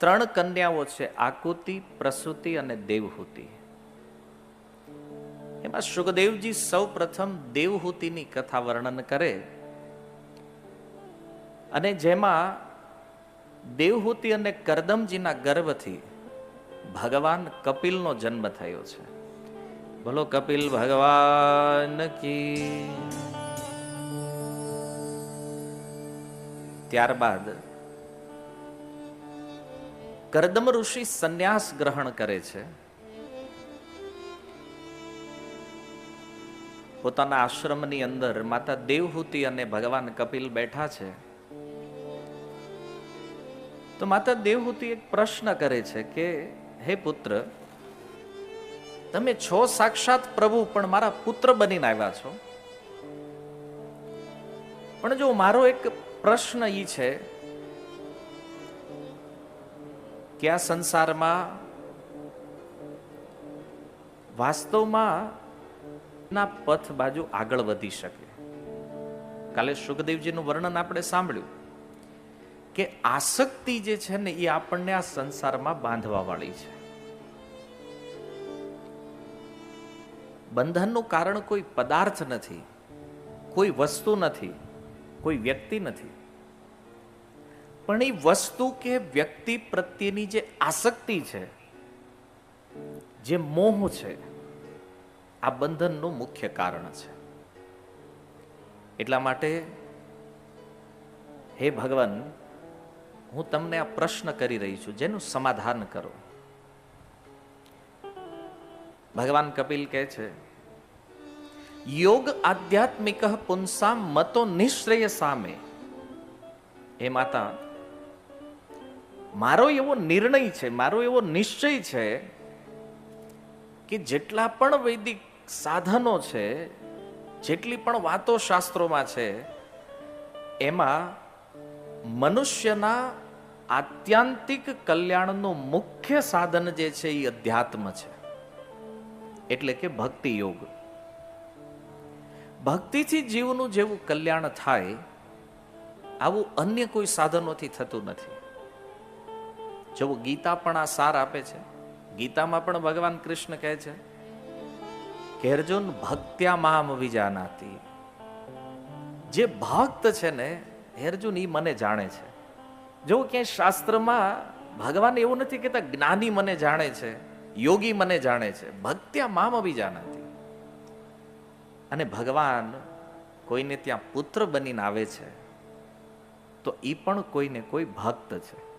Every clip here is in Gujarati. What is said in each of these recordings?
ત્રણ કન્યાઓ છે, આકુતિ, પ્રસૂતિ અને દેવહૂતિ. એમાં સુખદેવજી સૌ પ્રથમ દેવહૂતિની કથા વર્ણન કરે. અને જેમાં દેવહૂતિ અને કરદમજીના ગર્ભથી ભગવાન કપિલનો જન્મ થયો છે. બોલો કપિલ ભગવાન કી. ત્યારબાદ કરદમ ઋષિ સંન્યાસ ગ્રહણ કરે છે. પોતાના આશ્રમની અંદર માતા દેવહૂતિ અને ભગવાન કપિલ બેઠા છે. તો માતા દેવહૂતિ એક પ્રશ્ન કરે છે કે, હે પુત્ર, તમે છો સાક્ષાત પ્રભુ, પણ મારા પુત્ર બનીને આવ્યા છો? પણ જો મારો એક પ્રશ્ન એ છે કે સંસારમાં? વાસ્તવમાં પથ બાજુ આગળ વધી શકે. કાલે સુખદેવજીનું વર્ણન આપણે સાંભળ્યું કે આસક્તિ જે છે ને એ આપણને આ સંસારમાં બાંધવા વાળી છે. બંધનનું કારણ કોઈ પદાર્થ નથી, કોઈ વસ્તુ નથી, કોઈ વ્યક્તિ નથી. પણ એ વસ્તુ કે વ્યક્તિ પ્રત્યેની જે આસક્તિ છે, જે મોહ છે, આ બંધનનું મુખ્ય કારણ છે. એટલા માટે હે ભગવાન, હું તમને આ પ્રશ્ન કરી રહી છું, જેનું સમાધાન કરો. ભગવાન કપિલ કહે છે, યોગ આધ્યાત્મિક પુંસા મતો નિશ્રેય સામે. હે માતા મારો એવો નિર્ણય છે, મારો એવો નિશ્ચય છે કે જેટલા પણ વૈદિક સાધનો છે, જેટલી પણ વાતો શાસ્ત્રોમાં છે, એમાં મનુષ્યના આત્યંતિક કલ્યાણનું મુખ્ય સાધન જે છે એ અધ્યાત્મ છે. એટલે કે ભક્તિ યોગ. ભક્તિથી જીવનું જેવું કલ્યાણ થાય, આવું અન્ય કોઈ સાધનોથી થતું નથી. જેવું ગીતા પણ આ સાર આપે છે, ગીતામાં પણ ભગવાન કૃષ્ણ કહે છે કે અર્જુન ભક્ત્યા મહામ વિજાનાતી જે ભક્ત છે ને અર્જુન એ મને જાણે છે. જો ક્યાંય શાસ્ત્રમાં ભગવાન એવું નથી કહેતા, જ્ઞાની મને જાણે છે, યોગી મને જાણે છે. ભક્ત્યા મામ અભિજાનાતી અને ભગવાન કોઈને ત્યાં પુત્ર બનીને આવે છે, તો એ પણ કોઈને કોઈ ભક્ત છે.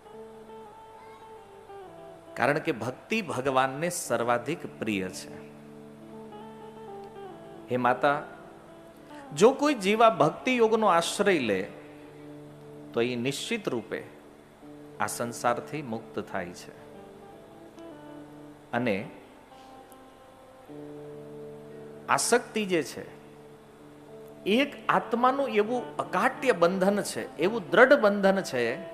કારણ કે ભક્તિ ભગવાનને સર્વાધિક પ્રિય છે. હે માતા, જો કોઈ જીવા ભક્તિ યોગનો આશ્રય લે, તો એ નિશ્ચિત રૂપે આ સંસારથી મુક્ત થાય છે. અને આસક્તિ જે છે એક આત્માનું એવું અકાટ્ય બંધન છે, એવું દ્રઢ બંધન છે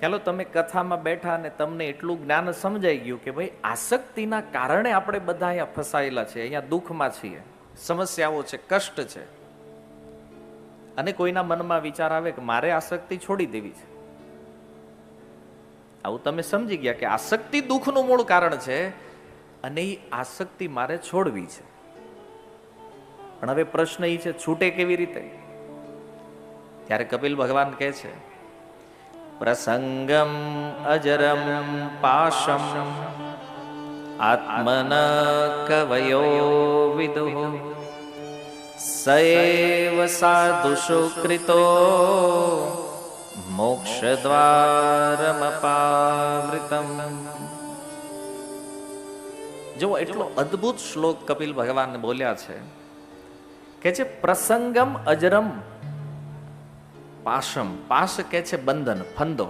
ચાલો તમે કથામાં બેઠા અને તમને એટલું જ્ઞાન સમજાઈ ગયું કે ભાઈ, આસક્તિના કારણે આપણે બધા અહીંયા ફસાયેલા છે અહીંયા દુઃખમાં છીએ, સમસ્યાઓ છે, કષ્ટ છે. અને કોઈના મનમાં વિચાર આવે કે મારે આસક્તિ છોડી દેવી છે. આવું તમે સમજી ગયા કે આસક્તિ દુઃખનું મૂળ કારણ છે અને એ આસક્તિ મારે છોડવી છે. પણ હવે પ્રશ્ન એ છે, છૂટે કેવી રીતે? ત્યારે કપિલ ભગવાન કહે છે પ્રસંગમ અજરમ પાશમ આત્મન કવયો વિદુ સૈવ સાધુષુ કૃતો મોક્ષ દ્વારમપાવૃતમ જો એટલો અદ્ભુત શ્લોક કપિલ ભગવાન બોલ્યા છે કે છે પ્રસંગમ, અજરમ પાશમ, પાશ કે છે બંધન, ફંદો.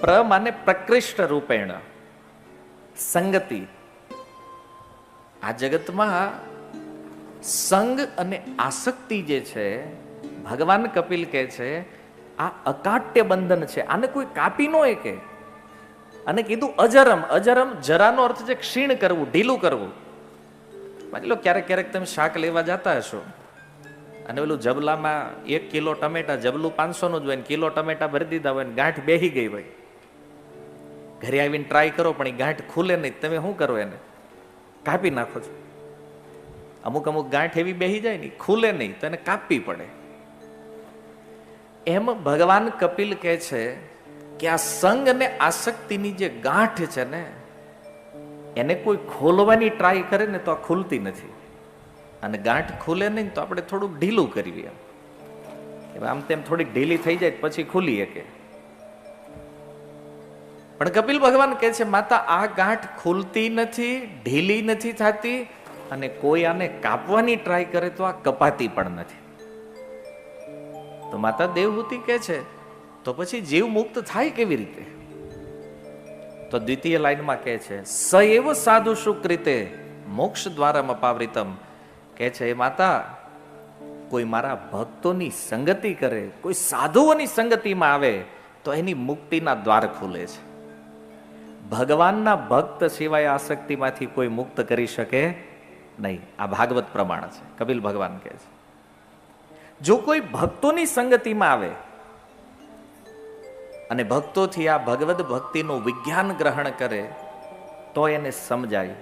પ્ર માને પ્રકૃષ્ટ રૂપેણ, સંગતિ. આ જગતમાં સંગ અને આસક્તિ જે છે, ભગવાન કપિલ કહે છે, આ અકાટ્ય બંધન છે. આને કોઈ કાપી નો કે. અને કીધું અજરમ અજરમ જરાનો અર્થ છે ક્ષીણ કરવું, ઢીલું કરવું. માની લો ક્યારેક ક્યારેક તમે શાક લેવા જતા હશો. અને પેલું જબલામાં એક કિલો ટમેટા, જબલું પાંચસોનું જ હોય ને કિલો ટમેટા ભરી દીધા હોય ને ગાંઠ બેહી ગઈ હોય. ઘરે આવીને ટ્રાય કરો, પણ એ ગાંઠ ખુલે નહીં. તમે શું કરો એને? કાપી નાખો છો. અમુક અમુક ગાંઠ એવી બેહી જાય ને ખુલે નહીં, તો એને કાપવી પડે. એમ ભગવાન કપિલ કહે છે કે આ સંગ અને આસક્તિની જે ગાંઠ છે ને, એને કોઈ ખોલવાની ટ્રાય કરે ને તો આ ખુલતી નથી. અને ગાંઠ ખુલે નહીં તો આપણે થોડુંક ઢીલું કરીએ આમ તેમ થોડીક ઢીલી થઈ જાય પછી ખુલી શકે પણ કપિલ ભગવાન કહે છે, માતા, આ ગાંઠ ખુલતી નથી, ઢીલી નથી થતી અને કોઈ આને કાપવાની ટ્રાય કરે તો આ કપાતી પણ નથી. તો માતા દેવહૂતિ કહે છે, તો પછી જીવ મુક્ત થાય કેવી રીતે? તો દ્વિતીય લાઈનમાં કહે છે, સ એવો સાધુ સુકૃતે મોક્ષ દ્વારામાં પાવરિતમ કહે છે, એ માતા, કોઈ મારા ભક્તોની સંગતિ કરે, કોઈ સાધુઓની સંગતિમાં આવે, તો એની મુક્તિના દ્વાર ખુલે છે. ભગવાનના ભક્ત સિવાય આસક્તિમાંથી કોઈ મુક્ત કરી શકે નહીં. આ ભાગવત પ્રમાણ છે. કપિલ ભગવાન કહે છે. જો કોઈ ભક્તોની સંગતિમાં આવે, અને ભક્તોથી આ ભગવદ ભક્તિનું વિજ્ઞાન ગ્રહણ કરે, તો એને સમજાય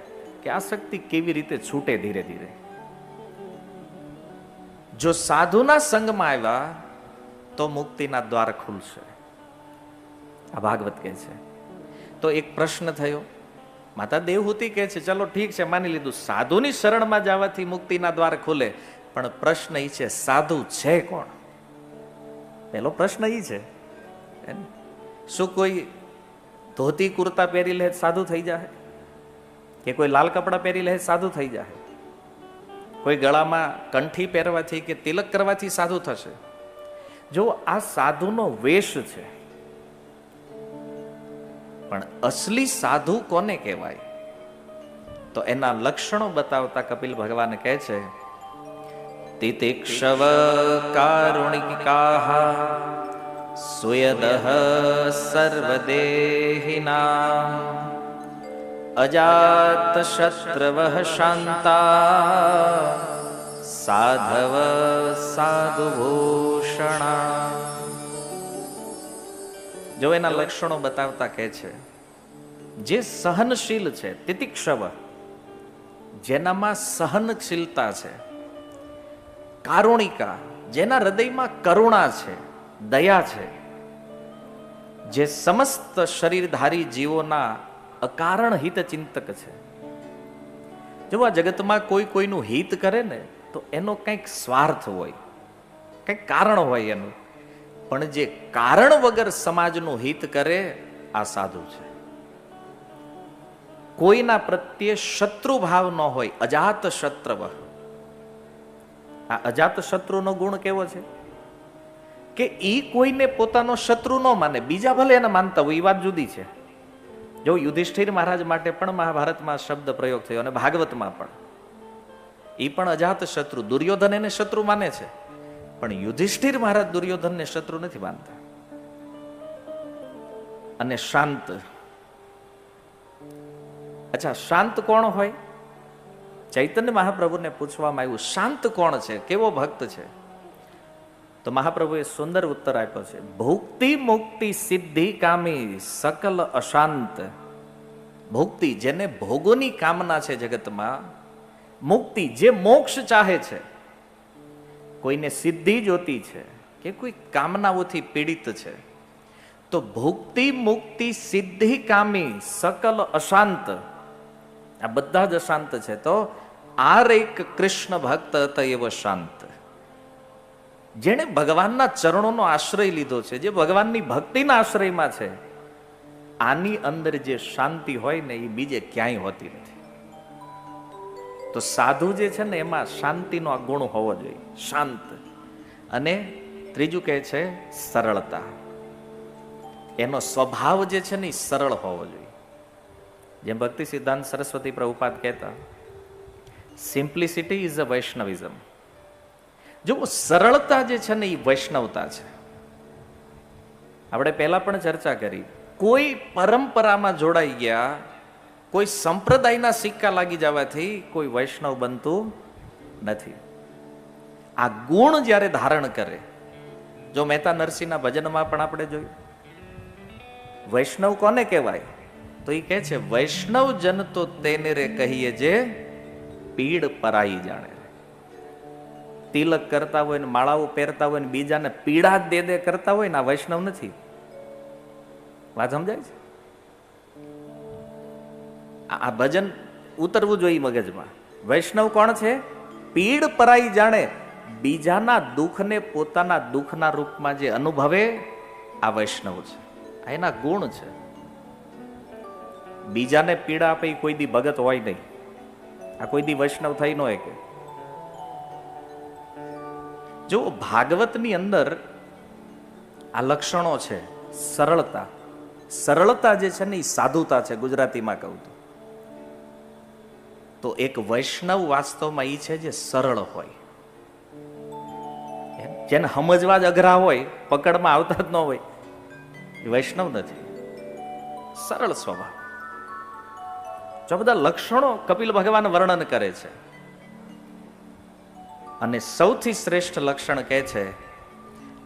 કે આસક્તિ કેવી રીતે છૂટે ધીરે ધીરે. જો સાધુના સંગમાં આવ્યા, તો મુક્તિના દ્વાર ખુલશે. આ ભાગવત કહે છે. તો એક પ્રશ્ન થયો. માતા દેવહૂતિ કહે છે, ચલો ઠીક છે, માની લીધું. સાધુની શરણમાં જવાથી મુક્તિના દ્વાર ખુલે. પણ પ્રશ્ન એ છે, સાધુ છે કોણ? પેલો પ્રશ્ન એ છે. શું કોઈ ધોતી કુર્તા પહેરી લે સાધુ થઈ જાય કે કોઈ લાલ કપડાં પહેરી લે સાધુ થઈ જાય કોઈ ગળામાં કંઠી પહેરવાથી કે તિલક કરવાથી સાધુ થશે? જો આ સાધુનો વેશ છે, પણ અસલી સાધુ કોને કહેવાય? તો એના લક્ષણો બતાવતા કપિલ ભગવાન કહે છે, તિતિક્ષવ કારુણિકાહ સુયદહ સર્વદેહિના અજાત શત્રવ શાંતા સાધવ સાધુભૂષણા જો એના લક્ષણો બતાવતા કહે છે, જે સહનશીલ છે, તિતિક્ષવ, જેનામાં સહનશીલતા છે, કારુણિકા, જેના હૃદયમાં કરુણા છે, દયા છે, જે સમસ્ત શરીરધારી જીવોના અકારણ હિત ચિંતક છે. જો આ જગતમાં કોઈ કોઈનું હિત કરે ને, તો એનો કંઈક સ્વાર્થ હોય, કંઈક કારણ હોય એનું. પણ જે કારણ વગર સમાજનું હિત કરે, આ સાધુ છે. કોઈના પ્રત્યે શત્રુ ભાવ ન હોય અજાત શત્રવ આ અજાત શત્રુનો ગુણ કેવો છે? કે ઈ કોઈને પોતાનો શત્રુ ન માને, બીજા ભલે એને માનતા હોય એ વાત જુદી છે. જો યુધિષ્ઠિર મહારાજ માટે પણ મહાભારતમાં શબ્દ પ્રયોગ થયો અને ભાગવતમાં પણ. એ પણ અજાત શત્રુ, દુર્યોધન એને શત્રુ માને છે. પણ યુધિષ્ઠિર મહારાજ દુર્યોધનને શત્રુ નથી માનતા. અને શાંત. અચ્છા, શાંત કોણ હોય? ચૈતન્ય મહાપ્રભુને પૂછવામાં આવ્યું, શાંત કોણ છે? કેવો ભક્ત છે? તો મહાપ્રભુએ સુંદર ઉત્તર આપ્યો છે. ભુક્તિ મુક્તિ સિદ્ધિ કામી સકલ અશાંત. ભુક્તિ જેને ભોગોની કામના છે જગતમાં, મુક્તિ જે મોક્ષ ચાહે છે, કોઈને સિદ્ધિ જોતી છે કે કોઈ કામનાઓથી પીડિત છે, તો ભુક્તિ મુક્તિ સિદ્ધિ કામી સકલ અશાંત. આ બધા જ અશાંત છે. તો આર એક કૃષ્ણ ભક્ત હતા એવો શાંત. જેણે ભગવાનના ચરણોનો આશ્રય લીધો છે, જે ભગવાનની ભક્તિના આશ્રયમાં છે, આની અંદર જે શાંતિ હોય ને એ બીજે ક્યાંય હોતી નથી. તો સાધુ જે છે ને એમાં શાંતિનો આ ગુણ હોવો જોઈએ, શાંત. અને ત્રીજું કહે છે સરળતા. એનો સ્વભાવ જે છે ને એ સરળ હોવો જોઈએ. જેમ ભક્તિ સિદ્ધાંત સરસ્વતી પ્રભુપાદ કહેતા સિમ્પ્લિસિટી ઇઝ અ વૈષ્ણવિઝમ જો સરળતા જે છે ને એ વૈષ્ણવતા છે. આપણે પહેલા પણ ચર્ચા કરી, કોઈ પરંપરામાં જોડાઈ ગયા, કોઈ સંપ્રદાયના સિક્કા લાગી જવાથી કોઈ વૈષ્ણવ બનતું નથી. આ ગુણ જ્યારે ધારણ કરે, જો મહેતા નરસિંહના ભજનમાં પણ આપણે જોયું. વૈષ્ણવ કોને કહેવાય? તો એ કહે છે, વૈષ્ણવ જન તો તેને રે કહીએ જે પીડ પરાઈ જાણે. તિલક કરતા હોય ને માળાઓ પહેરતા હોય ને બીજાને પીડા દે દે કરતા હોય ને આ વૈષ્ણવ નથી. વાત સમજાય છે? આ ભજન ઉતરવું જોઈએ મગજમાં. વૈષ્ણવ કોણ છે? પીડ પરાઈ જાણે બીજાના દુઃખને પોતાના દુઃખના રૂપમાં જે અનુભવે, આ વૈષ્ણવ છે. આ એના ગુણ છે. બીજાને પીડા આપે કોઈ દી ભગત હોય નહીં. આ કોઈ દી વૈષ્ણવ થઈ ન હોય કે જો ભાગવતની અંદર આ લક્ષણો છે, સરળતા. સરળતા જે છે ને એ સાધુતા છે, ગુજરાતીમાં કહું તો. તો એક વૈષ્ણવ વાસ્તવમાં એ છે જે સરળ હોય. જેને સમજવા જ અઘરા હોય, પકડમાં આવતા જ ન હોય. એ વૈષ્ણવ નથી. સરળ સ્વભાવ. જો બધા લક્ષણો કપિલ ભગવાન વર્ણન કરે છે અને સૌથી શ્રેષ્ઠ લક્ષણ કહે છે,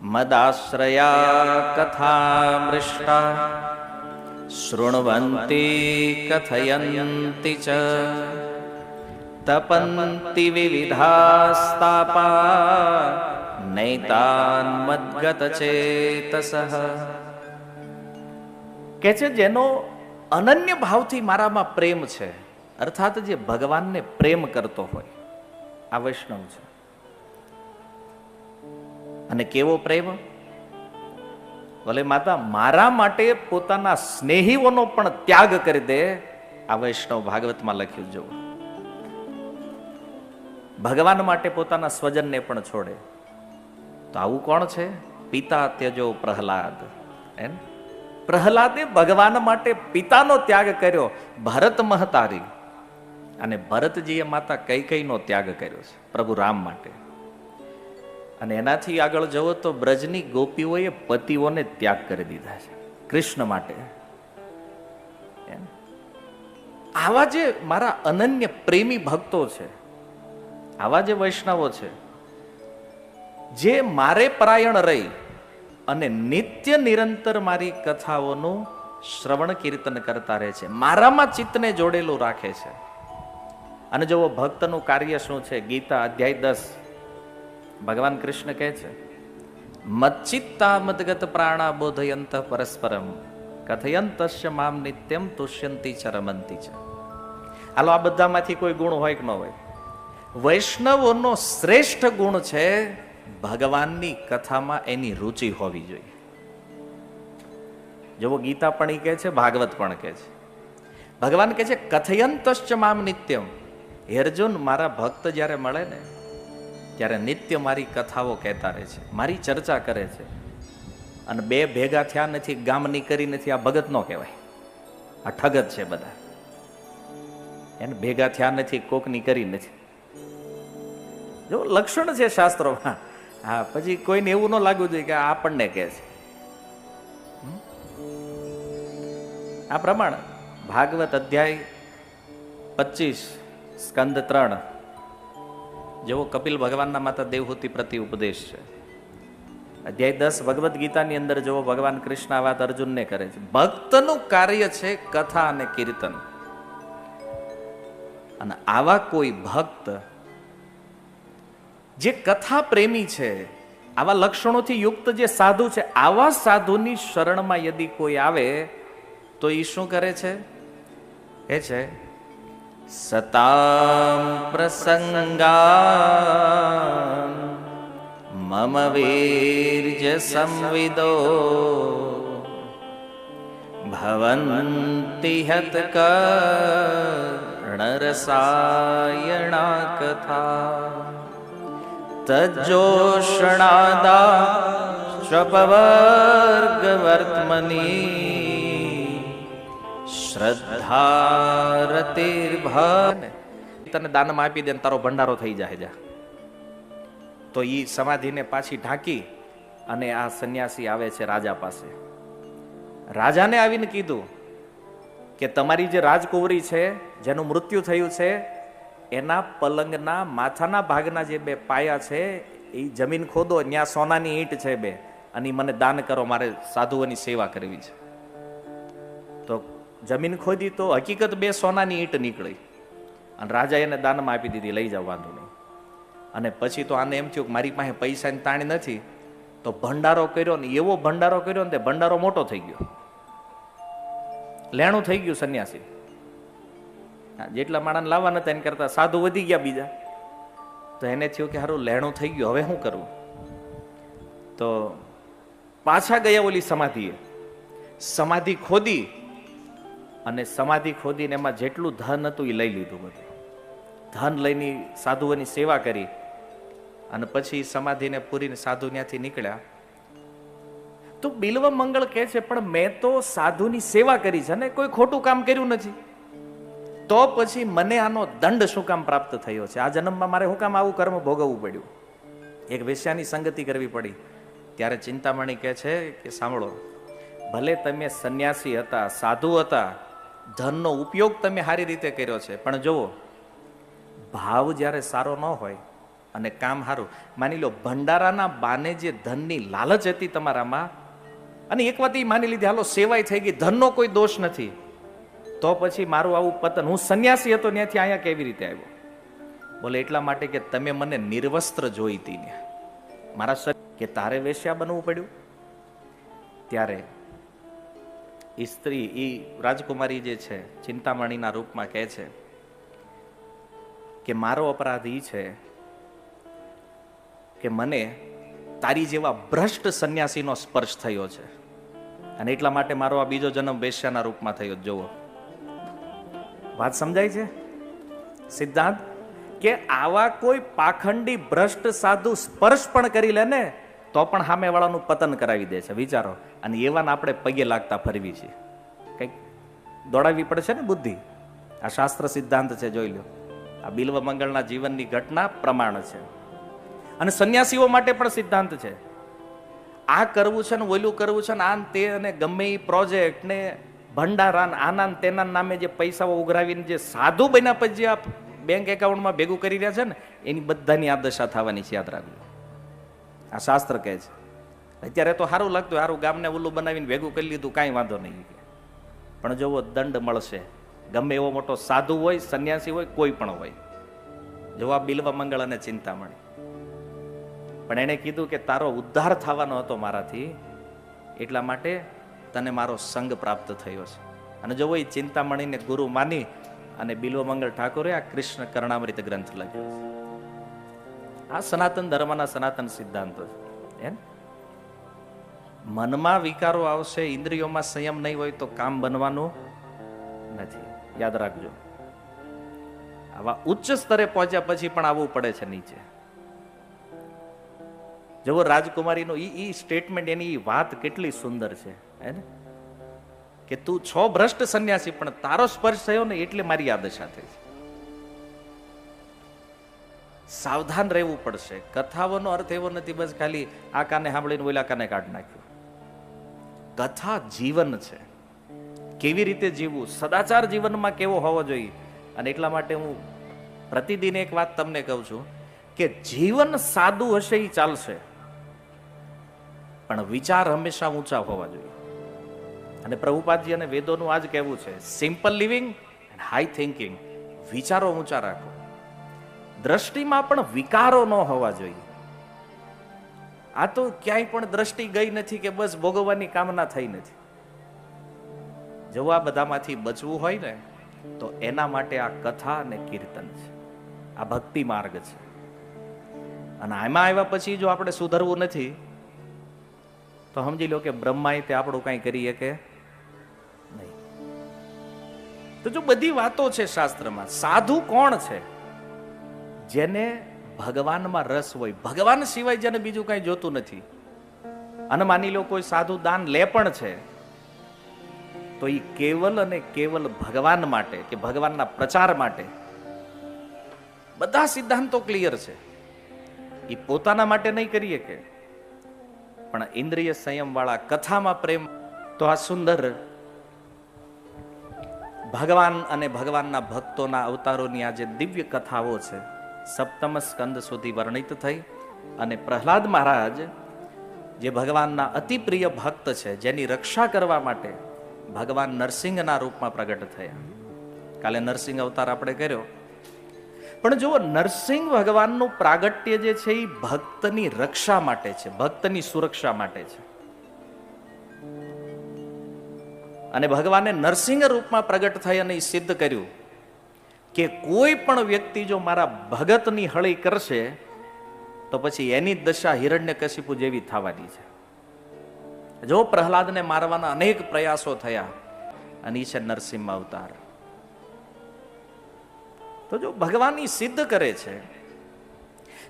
મદાશ્રયા કથા મૃષ્ટા શૃણવંતી કથયંતી ચ, તપંતિ વિવિધાસ્તાપા, નૈતાન મદગત ચેતસઃ. કે છે, જેનો અનન્ય ભાવથી મારામાં પ્રેમ છે, અર્થાત જે ભગવાનને પ્રેમ કરતો હોય. આ વૈષ્ણવ છે. અને કેવો પ્રેમ? ભલે માતા, મારા માટે પોતાના સ્નેહીઓનો પણ ત્યાગ કરી દે, આ વૈષ્ણવ ભાગવતમાં લખ્યું જવું ભગવાન માટે પોતાના સ્વજનને પણ છોડે. તો આવું કોણ છે? પિતા તેજો પ્રહલાદ. એમ? પ્રહલાદે ભગવાન માટે પિતાનો ત્યાગ કર્યો, ભરત મહતારી. અને ભરતજીએ માતા કઈ કઈનો ત્યાગ કર્યો છે? પ્રભુ રામ માટે. અને એનાથી આગળ જવો તો બ્રજની ગોપીઓએ પતિઓને ત્યાગ કરી દીધા છે, કૃષ્ણ માટે. આવા જે મારા અનન્ય પ્રેમી ભક્તો છે, આવા જે વૈષ્ણવો છે, જે મારે પરાયણ રહી અને નિત્ય નિરંતર મારી કથાઓનું શ્રવણ કીર્તન કરતા રહે છે, મારામાં ચિત્તને જોડેલું રાખે છે. અને જો ભક્તનું કાર્ય શું છે? ગીતા અધ્યાય દસ. ભગવાન કૃષ્ણ કહે છે મચ્ચિત્તા મદગત પ્રાણા બોધયંત પરસ્પરમ કથયંતસ્ય મામ નિત્યમ તુષ્યંતી ચરમંતી રમંતી છે હાલો, આ બધામાંથી કોઈ ગુણ હોય કે ન હોય? વૈષ્ણવોનો શ્રેષ્ઠ ગુણ છે ભગવાનની કથામાં એની રુચિ હોવી જોઈએ. જેવો ગીતા પણ એ કહે છે, ભાગવત પણ કહે છે. ભગવાન કહે છે કથયંતશ્ચ મામ નિત્યમ. હેરજુન મારા ભક્ત જ્યારે મળે ને ત્યારે નિત્ય મારી કથાઓ કહેતા રહે છે, મારી ચર્ચા કરે છે. અને બે ભેગા થયા નથી ગામની કરી નથી, આ ભગત નો કહેવાય. આ ઠગત છે બધા. એને ભેગા થયા નથી કોકની કરી નથી. જો લક્ષણ છે શાસ્ત્રોમાં, હા, પછી કોઈને એવું ન લાગવું જોઈએ કે આપણને કહે છે. આ પ્રમાણે ભાગવત અધ્યાય પચીસ, સ્કંદ ત્રણ. જેવો કપિલ ભગવાનના માતા દેવહૂતિ પ્રતિ ઉપદેશ છે. અધ્યાય દસ, ભગવદ્ ગીતાની અંદર જેવો ભગવાન કૃષ્ણ આ વાત અર્જુનને કરે છે. ભક્તનું કાર્ય છે કથા અને કીર્તન. અને આવા કોઈ ભક્ત જે કથા પ્રેમી છે, આવા લક્ષણોથી યુક્ત જે સાધુ છે, આવા સાધુની શરણમાં યદિ કોઈ આવે, તો એ શું કરે છે? એ છે सतां प्रसङ्गा मम वीर्यसंविदो। भवन्ति भवन्ती हतकरणरसायणाकथा। तज्जोषणादा स्वपवर्गवर्त्मनि શ્રદ્ધારતિર્ભન. તને દાનમાં આપી દે તારો ભંડારો થઈ જાય જા. તો એ સમાધિને પાછી ઢાંકી અને આ સંન્યાસી આવે છે રાજા પાસે. રાજાને આવીને કીધું કે તમારી જે રાજકુંવરી છે, જેનું મૃત્યુ થયું છે, એના પલંગના માથાના ભાગના જે બે પાયા છે એ જમીન ખોદો ત્યાં સોનાની ઈંટ છે બે. અને મને દાન કરો, મારે સાધુઓની સેવા કરવી છે. જમીન ખોદી તો હકીકત બે સોનાની ઈંટ નીકળી. અને રાજા એને દાનમાં આપી દીધી, લઈ જાવ વાંધો નહીં. અને પછી તો આને એમ થયું કે મારી પાસે પૈસાની તાણી નથી, તો ભંડારો કર્યો ને એવો ભંડારો કર્યો ને તે ભંડારો મોટો થઈ ગયો. લેણું થઈ ગયું સંન્યાસી. જેટલા માણસ લાવવા નતા એને કરતા સાધુ વધી ગયા બીજા. તો એને થયું કે સારું લેણું થઈ ગયું, હવે શું કરવું તો પાછા ગયા ઓલી સમાધિએ. સમાધિ ખોદી અને સમાધિ ખોદીને એમાં જેટલું ધન હતું એ લઈ લીધું બધું. ધન લઈને સાધુઓની સેવા કરી અને પછી સમાધિને પૂરીને સાધુ ત્યાંથી નીકળ્યા. તો બિલ્વ મંગળ કહે છે, પણ મેં તો સાધુની સેવા કરી છે ને કોઈ ખોટું કામ કર્યું નથી. તો પછી મને આનો દંડ શું કામ પ્રાપ્ત થયો છે? આ જન્મમાં મારે શું કામ આવું કર્મ ભોગવવું પડ્યું? એક વેશ્યાની સંગતિ કરવી પડી. ત્યારે ચિંતામણી કહે છે કે, સાંભળો, ભલે તમે સંન્યાસી હતા, સાધુ હતા ધનનો ઉપયોગ તમે સારી રીતે કર્યો છે. પણ જુઓ, ભાવ જ્યારે સારો ન હોય અને કામ સારું, માની લો ભંડારાના બાને જે ધનની લાલચ હતી તમારામાં, અને એક વાત એ માની લીધી, હાલો, સેવાય થઈ ગઈ, ધનનો કોઈ દોષ નથી. તો પછી મારું આવું પતન, હું સંન્યાસી હતો, ત્યાંથી અહીંયા કેવી રીતે આવ્યો? બોલે, એટલા માટે કે તમે મને નિર્વસ્ત્ર જોઈ હતી ને. મારા શરીર કે તારે વેશ્યા બનવું પડ્યું? ત્યારે ઈ સ્ત્રી એ રાજકુમારી જે છે, ચિંતામણીના રૂપમાં કહે છે કે મારો અપરાધ એ છે કે મને તારી જેવા ભ્રષ્ટ સંન્યાસીનો સ્પર્શ થયો છે. અને એટલા માટે મારો આ બીજો જન્મ વેશ્યાના રૂપમાં થયો જોવો વાત સમજાય છે? સિદ્ધાંત કે આવા કોઈ પાખંડી ભ્રષ્ટ સાધુ સ્પર્શ પણ કરી લે ને, તો પણ સામેવાળાનું પતન કરાવી દે છે. વિચારો. અને એવાને આપણે પગે લાગતા ફરવી છીએ કંઈક દોડાવવી પડશે ને બુદ્ધિ? આ શાસ્ત્ર સિદ્ધાંત છે, જોઈ લો. આ બિલ્વ મંગળના જીવનની ઘટના પ્રમાણ છે. અને સંન્યાસીઓ માટે પણ સિદ્ધાંત છે. આ કરવું છે ને, ઓલું કરવું છે ને આ તે અને ગમે એ પ્રોજેક્ટ ને ભંડારાન આના તેના નામે જે પૈસાઓ ઉઘરાવીને જે સાધુ બન્યા પછી આ બેંક એકાઉન્ટમાં ભેગું કરી રહ્યા છે ને, એની બધાની આ દશા થવાની છે, યાદ રાખજો. આ શાસ્ત્ર કહે છે. અત્યારે તો સારું લાગતું સારું ગામને ઉલ્લું બનાવીને ભેગું કરી લીધું, કાંઈ વાંધો નહીં. પણ જોવો, દંડ મળશે. ગમે એવો મોટો સાધુ હોય, સંન્યાસી હોય, કોઈ પણ હોય. જવાબ બિલવા મંગળ અને ચિંતામણી. પણ એણે કીધું કે તારો ઉદ્ધાર થવાનો હતો મારાથી, એટલા માટે તને મારો સંગ પ્રાપ્ત થયો છે. અને જો એ ચિંતામણીને ગુરુ માની અને બિલવ મંગળ ઠાકોરે આ કૃષ્ણ કરણામૃત ગ્રંથ લખ્યો આ સનાતન ધર્મના સનાતન સિદ્ધાંતો છે. એમ? મનમાં વિકારો આવશે, ઇન્દ્રિયોમાં સંયમ નહીં હોય તો કામ બનવાનું નથી. યાદ રાખજો. આવા ઉચ્ચ સ્તરે પહોંચ્યા પછી પણ આવવું પડે છે નીચે. જુઓ રાજકુમારીનો ઈ ઈ સ્ટેટમેન્ટ એની વાત કેટલી સુંદર છે, હે કે તું છો ભ્રષ્ટ સંન્યાસી, પણ તારો સ્પર્શ થયો ને એટલે મારી આ દશા થઈ છે. સાવધાન રહેવું પડશે. કથાઓનો અર્થ એવો નથી, બસ ખાલી આ કાને સાંભળીને ઓલા કાને કાઢ નાખ્યું. કથા જીવન છે. કેવી રીતે જીવવું? સદાચાર જીવનમાં કેવો હોવો જોઈએ? અને એટલા માટે હું પ્રતિદિન એક વાત તમને કહું છું કે જીવન સાદું હશે એ ચાલશે. પણ વિચાર હંમેશા ઊંચા હોવા જોઈએ. અને પ્રભુપાદજી અને વેદોનું આજ કહેવું છે simple living and high thinking વિચારો ઊંચા રાખો. દ્રષ્ટિમાં પણ વિકારો ન હોવા જોઈએ. આ તો ક્યાંય પણ દ્રષ્ટિ ગઈ નથી કે બસ ભોગવવાની કામના થઈ નથી. જો આ બધામાંથી બચવું હોય ને, તો એના માટે આ કથા અને કીર્તન છે. આ ભક્તિ માર્ગ છે. અને આમાં આવ્યા પછી જો આપણે સુધરવું નથી, તો સમજી લો કે બ્રહ્માએ તે આપણું કાંઈ કરીએ કે નહીં. તો જો બધી વાતો છે શાસ્ત્રમાં, સાધુ કોણ છે? જેને ભગવાનમાં રસ હોય. ભગવાન સિવાય જેને બીજું કંઈ જોતું નથી. અને માની લો કોઈ સાધુ દાન લે પણ છે, તો એ કેવલ અને કેવલ ભગવાન માટે કે ભગવાનના પ્રચાર માટે બધા સિદ્ધાંતો ક્લિયર છે. એ પોતાના માટે નહીં કરીએ કે. પણ ઇન્દ્રિય સંયમવાળા કથામાં પ્રેમ તો આ સુંદર ભગવાન અને ભગવાનના ભક્તોના અવતારોની આ જે દિવ્ય કથાઓ છે સપ્તમ સ્કંદ સુધી વર્ણિત થઈ અને પ્રહલાદ મહારાજ, જે ભગવાનના અતિ પ્રિય ભક્ત છે, જેની રક્ષા કરવા માટે ભગવાન નરસિંહના રૂપમાં પ્રગટ થયા. કાલે નરસિંહ અવતાર આપણે કર્યો. પણ જુઓ, નરસિંહ ભગવાનનું પ્રાગટ્ય જે છે, એ ભક્તની રક્ષા માટે છે, ભક્તની સુરક્ષા માટે છે. અને ભગવાને નરસિંહ રૂપમાં પ્રગટ થઈ અને એ સિદ્ધ કર્યું. કે કોઈ પણ વ્યક્તિ જો મારા ભગતની હળી કરશે, તો પછી એની દશા હિરણ્ય કશિપુ જેવી થવાની છે. જો પ્રહલાદને મારવાના અનેક પ્રયાસો થયા, અને છે નરસિંહ અવતાર. તો જો ભગવાનની સિદ્ધ કરે છે,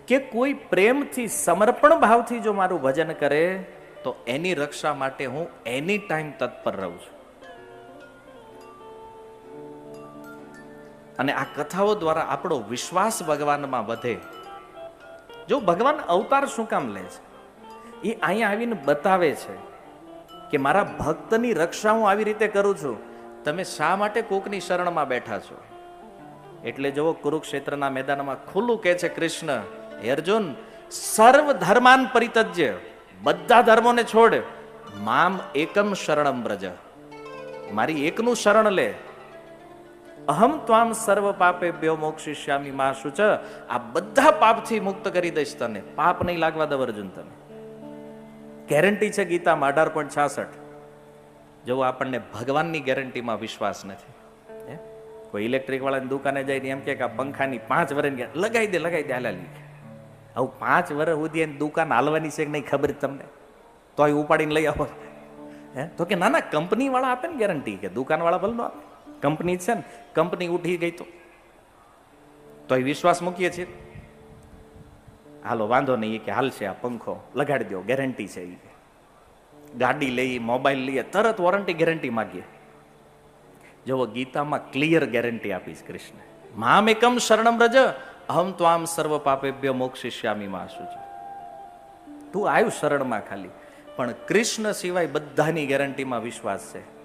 કે કોઈ પ્રેમથી, સમર્પણ ભાવથી જો મારું ભજન કરે, તો એની રક્ષા માટે હું એની ટાઈમ તત્પર રહું છું. અને આ કથાઓ દ્વારા આપણો વિશ્વાસ ભગવાનમાં વધે. જો ભગવાન અવતાર શું કામ લે છે? એ અહીંયા આવીને બતાવે છે કે મારા ભક્તની રક્ષા હું આવી રીતે કરું છું. તમે શા માટે કોકની શરણમાં બેઠા છો? એટલે જો કુરુક્ષેત્રના મેદાનમાં ખુલ્લું કહે છે કૃષ્ણ, હે અર્જુન સર્વ ધર્માન પરિતજ્ય બધા ધર્મોને છોડ. મામ એકમ શરણમ બ્રજ મારી એકનું શરણ લે અહમ ત્વામ સર્વ પાપે બ્યો મોક્ષિષ્યામી મા શુચ આ બધા પાપથી મુક્ત કરી દઈશ તને. પાપ નહીં લાગવા દવ અર્જુન તને. ગેરંટી છે ગીતામાં અઢાર પોઈન્ટ છાસઠ. જો આપણને ભગવાનની ગેરંટીમાં વિશ્વાસ નથી? કોઈ ઇલેક્ટ્રિક વાળાની દુકાને જઈને એમ કે આ પંખાની પાંચ વર્ષ લગાવી દે લગાવી દે, હાલા હવે પાંચ વર્ષ સુધી એની દુકાન હાલવાની છે કે નહીં ખબર તમને? તોય ઉપાડીને લઈ આવો. હે? તો કે ના ના કંપની વાળા આપે ને ગેરંટી કે દુકાન વાળા ભલે આપે. કંપની છે ને, કંપની ઉઠી ગઈ તો. તોય વિશ્વાસ મૂકીએ છીએ. હાલો, વાંધો નહીં, એ કે હાલશે આ પંખો, લગાડી દો, ગેરંટી છે એ ગાડી લઈ, મોબાઈલ લઈએ, તરત વોરંટી ગેરંટી માગીએ. જુઓ, ગીતામાં ક્લિયર ગેરંટી આપીશ કૃષ્ણ. મામ એકમ શરણમ રજ, અહમ તો આમ સર્વ પાપેભ્ય મોક્ષિષ્યામી માં છું તું આવ્યું શરણમાં ખાલી, પણ કૃષ્ણ સિવાય બધાની ગેરંટીમાં વિશ્વાસ છે.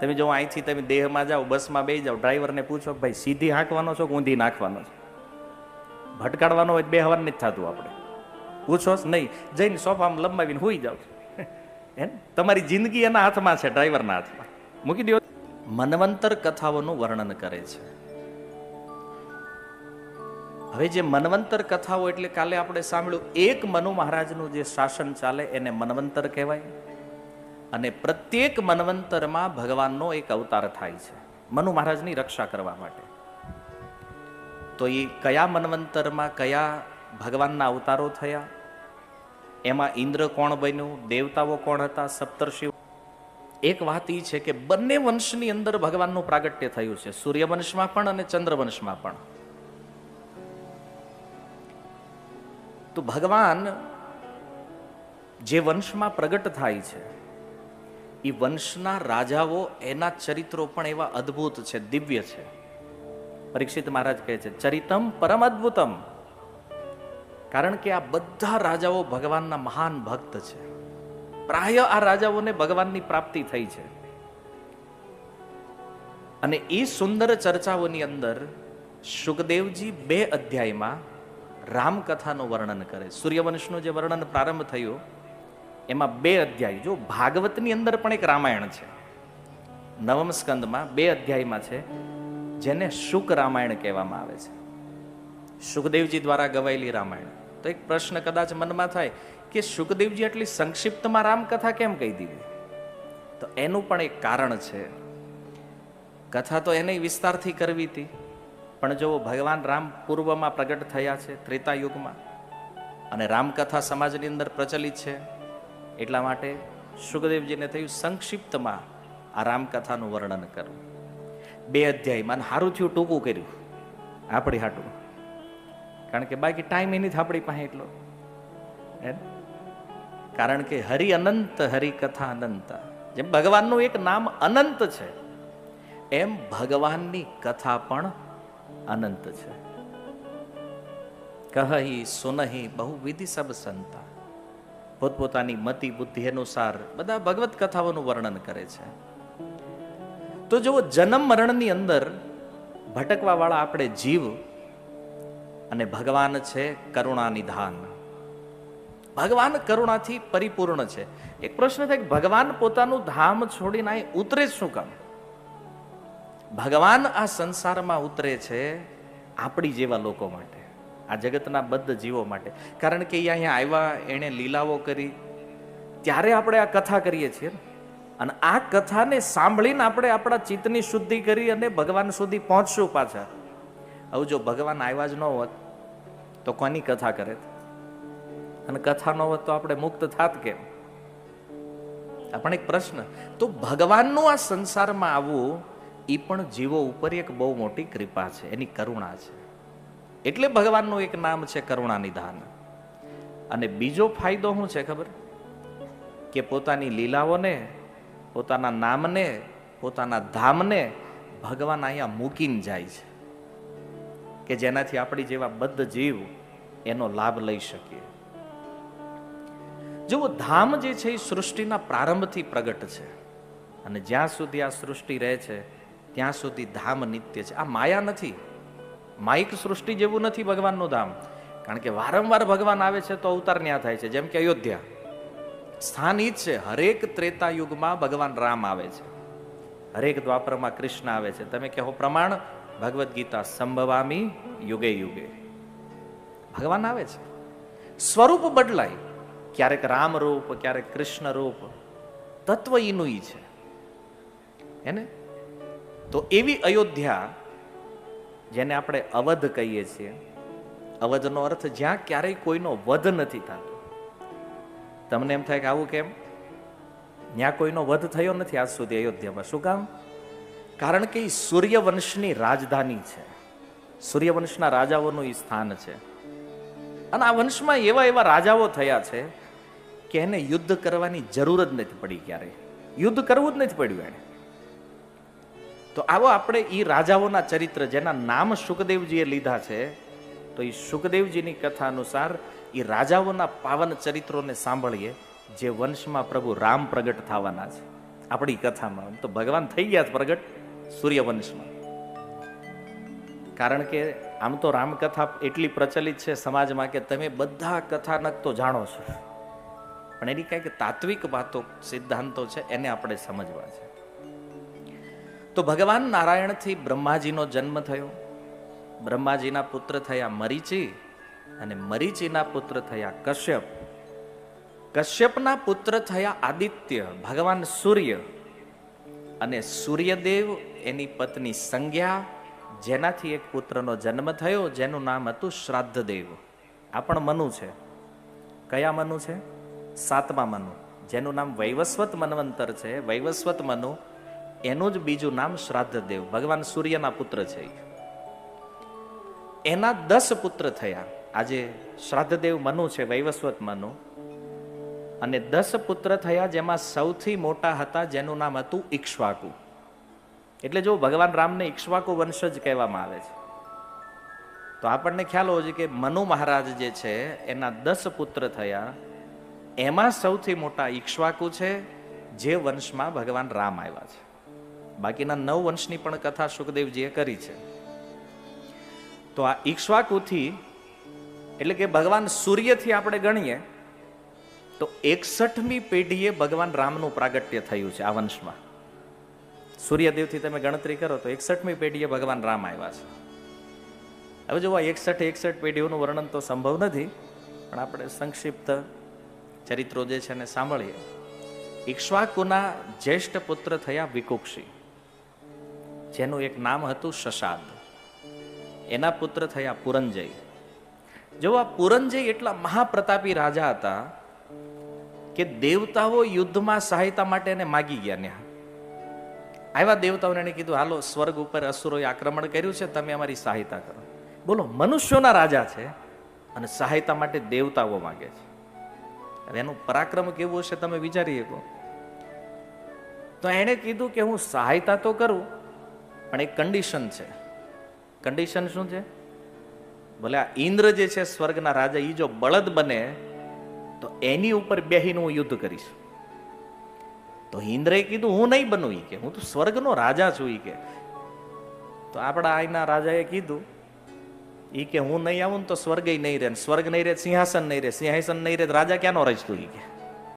તમે જો અહીંથી તમે દેહમાં જાઓ, બસમાં બેસી જાઓ, ડ્રાઈવરને પૂછો ભાઈ, સીધી હાંકવાનો છો કે ઊંધી નાખવાનો છે? ભટકાડવાનો હોય બે હવાર નથી થતું આપણે. પૂછો નહીં. જઈને સોફામાં લંબાવીને હોઈ જાવ હે તમારી જિંદગી એના હાથમાં છે, ડ્રાઈવરના હાથમાં. મૂકી દો મનવંતર કથાઓનું વર્ણન કરે છે. હવે જે મનવંતર કથાઓ એટલે કાલે આપણે સાંભળ્યું, એક મનુ મહારાજનું જે શાસન ચાલે એને મનવંતર કહેવાય. અને પ્રત્યેક મનવંતરમાં ભગવાનનો એક અવતાર થાય છે. મનુ મહારાજની રક્ષા કરવા માટે. તો એ કયા મનવંતરમાં કયા ભગવાનના અવતારો થયા? એમાં ઇન્દ્ર કોણ બન્યું? દેવતાઓ કોણ હતા? સપ્તર્ષિ એક વાત એ છે કે બંને વંશની અંદર ભગવાનનું પ્રાગટ્ય થયું છે. સૂર્યવંશમાં પણ અને ચંદ્રવંશમાં પણ. તો ભગવાન જે વંશમાં પ્રગટ થાય છે એ વંશના રાજાઓ એના ચરિત્રો પણ એવા અદ્ભુત છે, દિવ્ય છે. પરીક્ષિત મહારાજ કહે છે, ચરિતમ પરમ અદ્ભુતમ. કારણ કે આ બધા રાજાઓ ભગવાનના મહાન ભક્ત છે. પ્રાય આ રાજાઓને ભગવાનની પ્રાપ્તિ થઈ છે. અને એ સુંદર ચર્ચાઓની અંદર સુખદેવજી બે અધ્યાયમાં રામકથાનું વર્ણન કરે. સૂર્યવંશનું જે વર્ણન પ્રારંભ થયું એમાં બે અધ્યાય. જો ભાગવતની અંદર પણ એક રામાયણ છે. નવમ સ્કંદમાં બે અધ્યાયમાં છે, જેને શુક રામાયણ કહેવામાં આવે છે. સુખદેવજી દ્વારા ગવાયેલી રામાયણ. તો એક પ્રશ્ન કદાચ મનમાં થાય કે સુખદેવજી આટલી સંક્ષિપ્તમાં રામકથા કેમ કહી દીધી? તો એનું પણ એક કારણ છે. કથા તો એને વિસ્તારથી કરવી હતી. પણ જો ભગવાન રામ પૂર્વમાં પ્રગટ થયા છે ત્રેતા યુગમાં અને રામકથા સમાજની અંદર પ્રચલિત છે એટલા માટે સુખદેવજીને થયું સંક્ષિપ્તમાં આ રામકથાનું વર્ણન કરવું બે અધ્યાયમાં હારું થયું ટૂંકું કર્યું. આપણી હાટું. કારણ કે બાકી ટાઈમ એની જ આપણી પાસે એટલો. કારણ કે હરિ અનંત હરિકથા અનંત. જેમ ભગવાનનું એક નામ અનંત છે, એમ ભગવાનની કથા પણ અનંત છે. કહી સુનહી બહુ વિધિ સબ સંતા. પોતપોતાની મતિ, બુદ્ધિ અનુસાર બધા ભગવત કથાઓનું વર્ણન કરે છે. તો જો જન્મ મરણની અંદર ભટકવા વાળા આપણે જીવ અને ભગવાન છે કરુણા નિધાન. ભગવાન કરુણાથી પરિપૂર્ણ છે. એક પ્રશ્ન થાય ભગવાન પોતાનું ધામ છોડીને અહીં ઉતરે શું કામ? ભગવાન આ સંસારમાં ઉતરે છે આપણી જેવા લોકો માટે. આ જગતના બદ્ધ જીવો માટે. કારણ કે એ અહીંયા આવ્યા, એણે લીલાઓ કરી. ત્યારે આપણે આ કથા કરીએ છીએ. અને આ કથાને સાંભળીને આપણે આપણા ચિત્તની શુદ્ધિ કરી અને ભગવાન સુધી પહોંચશું પાછા. હવે જો ભગવાન આવ્યા જ ન હોત, તો કોની કથા કરે? અને કથા ન હોત તો આપણે મુક્ત થાત કેમ? આપણે એક પ્રશ્ન. તો ભગવાનનું આ સંસારમાં આવવું એ પણ જીવો ઉપર એક બહુ મોટી કૃપા છે. એની કરુણા છે. એટલે ભગવાનનું એક નામ છે કરુણા નિધાન. અને બીજો ફાયદો શું છે ખબર? કે પોતાની લીલાઓને, પોતાના નામને, પોતાના ધામને ભગવાન અહીંયા મૂકીને જાય છે. કે જેનાથી આપણી જેવા બદ્ધ જીવ એનો લાભ લઈ શકીએ. જુઓ, ધામ જે છે એ સૃષ્ટિના પ્રારંભથી પ્રગટ છે. અને જ્યાં સુધી આ સૃષ્ટિ રહે છે, ત્યાં સુધી ધામ નિત્ય છે. આ માયા નથી. માઇક સૃષ્ટિ જેવું નથી ભગવાનનું ધામ. કારણ કે વારંવાર ભગવાન આવે છે તો અવતાર ન્યા થાય છે. જેમ કે અયોધ્યા. સ્થાન ઈ જ છે. હરેક ત્રેતા યુગમાં ભગવાન રામ આવે છે. હરેક દ્વાપરમાં કૃષ્ણ આવે છે. તમે કહો પ્રમાણ ભગવદ્ ગીતા, સંભવામી યુગે યુગે. ભગવાન આવે છે. સ્વરૂપ બદલાય. ક્યારેક રામ રૂપ ક્યારેક કૃષ્ણ રૂપ તત્વ ઈનું છે. હેને તો એવી અયોધ્યા જેને આપણે અવધ કહીએ છીએ. અવધનો અર્થ જ્યાં ક્યારેય કોઈનો વધ નથી થતો. તમને એમ થાય કે આવું કેમ? ત્યાં કોઈનો વધ થયો નથી આજ સુધી અયોધ્યામાં. શું કામ? કારણ કે એ સૂર્યવંશની રાજધાની છે. સૂર્યવંશના રાજાઓનું એ સ્થાન છે. અને આ વંશમાં એવા એવા રાજાઓ થયા છે કે એને યુદ્ધ કરવાની જરૂર જ નથી પડી ક્યારેય. યુદ્ધ કરવું જ નથી પડ્યું એને. તો આવો આપણે એ રાજાઓના ચરિત્ર, જેના નામ સુખદેવજીએ લીધા છે, તો એ સુખદેવજીની કથા અનુસાર એ રાજાઓના પાવન ચરિત્રોને સાંભળીએ, જે વંશમાં પ્રભુ રામ પ્રગટ થવાના છે. આપણી કથામાં તો ભગવાન થઈ ગયા પ્રગટ, સૂર્યવંશમાં. કારણ કે આમ તો રામકથા એટલી પ્રચલિત છે સમાજમાં કે તમે બધા કથાનક તો જાણો છો. પણ એની કંઈક તાત્વિક વાતો સિદ્ધાંતો છે, એને આપણે સમજવા છે. તો ભગવાન નારાયણથી બ્રહ્માજીનો જન્મ થયો. બ્રહ્માજીના પુત્ર થયા મરીચી અને મરીચીના પુત્ર થયા કશ્યપ. કશ્યપના પુત્ર થયા આદિત્ય, ભગવાન સૂર્ય. અને સૂર્યદેવ એની પત્ની સંજ્ઞા, જેનાથી એક પુત્રનો જન્મ થયો, જેનું નામ હતું શ્રાદ્ધદેવ. આ પણ મનુ છે. કયા મનુ છે? સાતમા મનુ. જેનું નામ વૈવસ્વત મનવંતર છે. વૈવસ્વત મનુ એનું જ બીજું નામ શ્રાદ્ધદેવ. ભગવાન સૂર્યના પુત્ર છે એના દસ પુત્ર થયા. આજે શ્રાદ્ધદેવ મનુ છે, વૈવસ્વત મનુ. અને દસ પુત્ર થયા જેમાં સૌથી મોટા હતા, જેનું નામ હતું ઈક્ષ્વાકુ. એટલે જો ભગવાન રામને ઈક્ષ્વાકુ વંશજ કહેવામાં આવે છે. તો આપણને ખ્યાલ હોવો જોઈએ કે મનુ મહારાજ જે છે, એના દસ પુત્ર થયા. એમાં સૌથી મોટા ઈક્ષ્વાકુ છે, જે વંશમાં ભગવાન રામ આવ્યા છે. બાકીના નવ વંશની પણ કથા સુખદેવજીએ કરી છે. તો આ ઈક્ષ્વાકુથી એટલે કે ભગવાન સૂર્યથી આપણે ગણીએ, તો એકસઠમી પેઢીએ ભગવાન રામનું પ્રાગટ્ય થયું છે આ વંશમાં. સૂર્યદેવથી તમે ગણતરી કરો તો એકસઠમી પેઢીએ ભગવાન રામ આવ્યા છે. હવે જો એકસઠ એકસઠ પેઢીઓનું વર્ણન તો સંભવ નથી, પણ આપણે સંક્ષિપ્ત ચરિત્રો જે છે એને સાંભળીએ. ઈક્ષ્વાકુના જ્યેષ્ઠ પુત્ર થયા વિકુક્ષી. જેનું એક નામ હતું શશાદ. એના પુત્ર થયા પુરંજય. જો આ પુરંજય એટલા મહાપ્રતાપી રાજા હતા કે દેવતાઓ યુદ્ધમાં સહાયતા માટે એને માગી ગયા ત્યાં આવ્યા દેવતાઓને એને કીધું, હાલો, સ્વર્ગ ઉપર અસુરોએ આક્રમણ કર્યું છે, તમે અમારી સહાયતા કરો. બોલો, મનુષ્યોના રાજા છે અને સહાયતા માટે દેવતાઓ માગે છે. હવે એનું પરાક્રમ કેવું હશે તમે વિચારી શકો? તો એણે કીધું કે હું સહાયતા તો કરું પણ એક કન્ડિશન છે. કન્ડિશન શું છે? ભલે આ ઇન્દ્ર જે છે સ્વર્ગના રાજા એ જો બળદ બને, તો એની ઉપર બેહીને હું યુદ્ધ કરીશ. તો ઇન્દ્રએ કીધું, હું નહીં બનું કે, હું તો સ્વર્ગનો રાજા છું ઈ કે. તો આપણા આઈના રાજાએ કીધું એ કે હું નહીં આવું ને તો સ્વર્ગ નહીં રહે સ્વર્ગ નહીં રહે, સિંહાસન નહીં રહે, સિંહાસન નહીં રહે રાજા ક્યાંનો રહીશ તું ઈ કે?